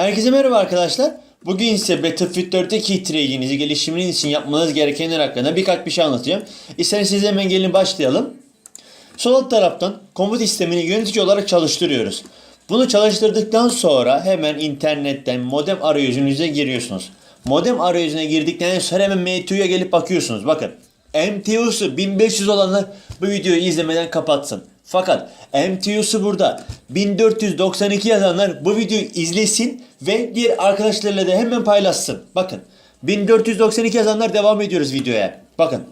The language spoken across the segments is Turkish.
Herkese merhaba arkadaşlar. Bugün ise Battlefield 4'teki tradinginizi gelişiminiz için yapmanız gerekenler hakkında birkaç bir şey anlatacağım. İsterseniz hemen gelin başlayalım. Sol alt taraftan komut sistemini yönetici olarak çalıştırıyoruz. Bunu çalıştırdıktan sonra hemen internetten modem arayüzünüze giriyorsunuz. Modem arayüzüne girdikten sonra hemen MTU'ya gelip bakıyorsunuz. Bakın MTU'su 1500 olanlar bu videoyu izlemeden kapatsın. Fakat MTU'su burada 1492 yazanlar bu videoyu izlesin ve diğer arkadaşlarıyla da hemen paylaşsın. Bakın 1492 yazanlar devam ediyoruz videoya. Bakın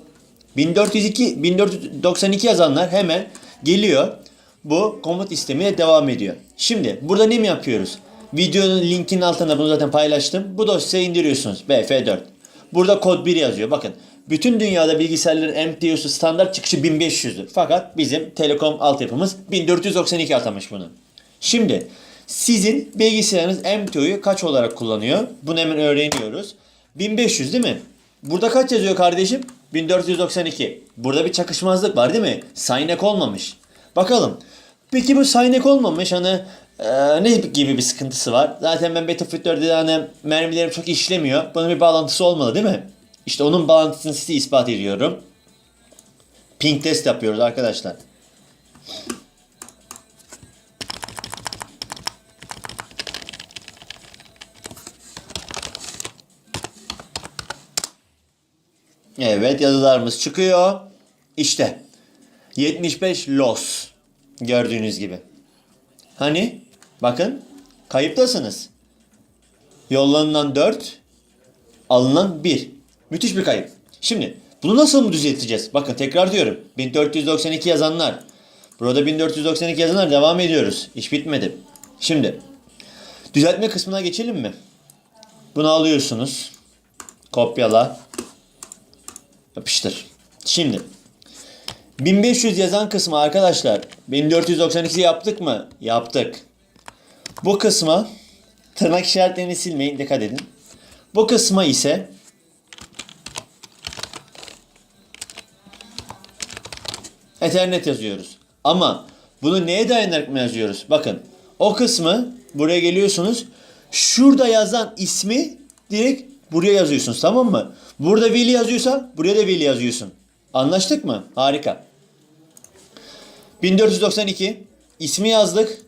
1402 1492 yazanlar hemen geliyor. Bu komut istemiyle devam ediyor. Şimdi burada ne mi yapıyoruz? Videonun linkinin altında bunu zaten paylaştım. Bu dosyayı indiriyorsunuz. BF4. Burada kod 1 yazıyor. Bakın bütün dünyada bilgisayarların MTU'su standart çıkışı 1500'dür. Fakat bizim telekom altyapımız 1492 atamış bunu. Şimdi sizin bilgisayarınız MTU'yu kaç olarak kullanıyor? Bunu hemen öğreniyoruz. 1500 değil mi? Burada kaç yazıyor kardeşim? 1492. Burada bir çakışmazlık var değil mi? Saynek olmamış. Bakalım. Peki bu saynek olmamış hani e, ne gibi bir sıkıntısı var? Zaten ben Battlefield 4'de hani mermilerim çok işlemiyor. Bunun bir bağlantısı olmalı değil mi? İşte onun bağlantısını size ispat ediyorum. Ping test yapıyoruz arkadaşlar. Evet yazılarımız çıkıyor. İşte 75 loss gördüğünüz gibi. Hani bakın kayıptasınız. Yollanılan 4, alınan 1. Müthiş bir kayıp. Şimdi bunu nasıl mı düzelteceğiz? Bakın tekrar diyorum. 1492 yazanlar. Burada 1492 yazanlar devam ediyoruz. İş bitmedi. Şimdi düzeltme kısmına geçelim mi? Bunu alıyorsunuz. Kopyala. Yapıştır. Şimdi 1500 yazan kısmı arkadaşlar 1492 yaptık mı? Yaptık. Bu kısma tırnak işaretlerini silmeyin dikkat edin. Bu kısma ise Ethernet yazıyoruz. Ama bunu neye dayanarak mı yazıyoruz? Bakın o kısmı buraya geliyorsunuz. Şurada yazan ismi direkt buraya yazıyorsunuz tamam mı? Burada Willy yazıyorsa buraya da Willy yazıyorsun. Anlaştık mı? Harika. 1492 ismi yazdık.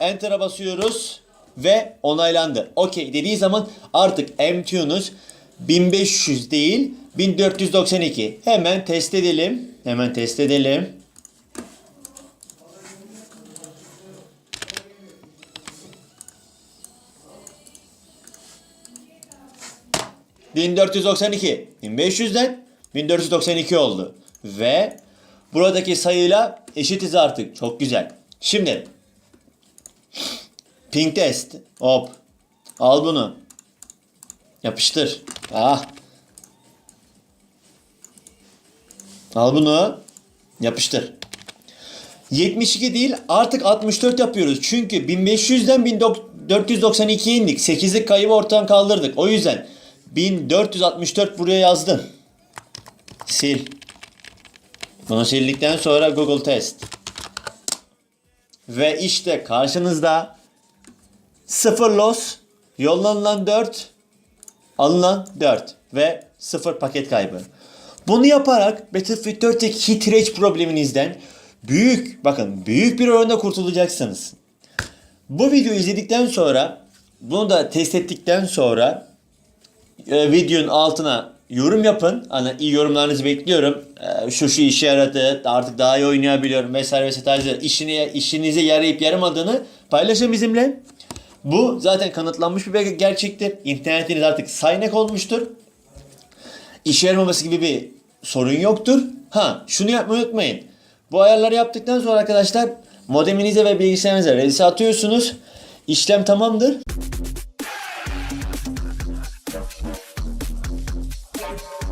Enter'a basıyoruz ve onaylandı. Okey dediği zaman artık MTU'nuz 1500 değil 1492. Hemen test edelim. Hemen test edelim. ...1492... ...1500'den... ...1492 oldu. Ve... ...buradaki sayıyla eşitiz artık. Çok güzel. Şimdi... ...ping test. Hop. Al bunu. Yapıştır. Ah. Al bunu. Yapıştır. 72 değil artık 64 yapıyoruz. Çünkü 1500'den 1492'ye indik. 8'lik kaybı ortadan kaldırdık. O yüzden 1464 buraya yazdım. Sil. Bunu sildikten sonra Google test. Ve işte karşınızda 0 loss, yollanılan 4, alınan 4 ve 0 paket kaybı. Bunu yaparak Battlefield 4'teki hit rate probleminizden büyük bakın büyük bir oranda kurtulacaksınız. Bu videoyu izledikten sonra bunu da test ettikten sonra e, videonun altına yorum yapın. Hani iyi yorumlarınızı bekliyorum. E, şu şu işe yaradı. Artık daha iyi oynayabiliyorum vesaire vesaire tarzı işini, işinize yarayıp yaramadığını paylaşın bizimle. Bu zaten kanıtlanmış bir gerçektir. İnternetiniz artık saynek olmuştur. İşe yaramaması gibi bir sorun yoktur. Ha şunu yapmayı unutmayın. Bu ayarları yaptıktan sonra arkadaşlar modeminize ve bilgisayarınıza redise atıyorsunuz. İşlem tamamdır. Thank.